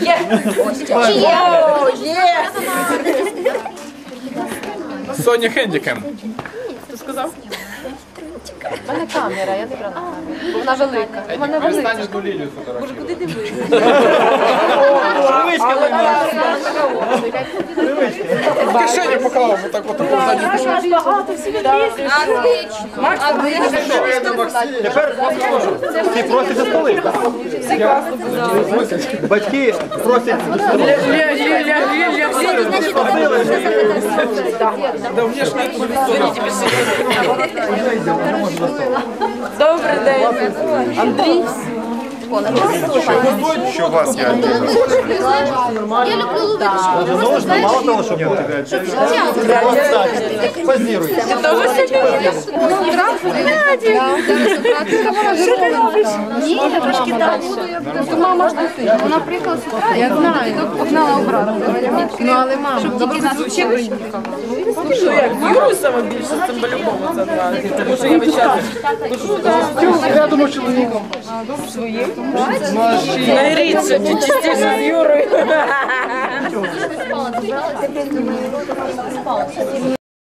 Є! Чи є? О, є! Соня Хендікем. У мене камера, я не брала камеру. Вона велика. Вона велика. Станеш куди Лілію В кишені поклав, отак от Багато всі. Тепер всі просять за столи. Батьки просять за столи. Добрий день. Андрій. Що у вас є? Я люблю. Нужно, мало того, що буде. Позируй. Ні, я трошки далі. Мама ж ти. Вона приїхала з утра. Я знаю. Погнала обратно. Ну, але мама. Щоб тільки нас вчили. Ну як, Юру саме більше, це по-любому це. Тому що я час Рядом з чоловіком. найрідше, чи частіше з Юрою.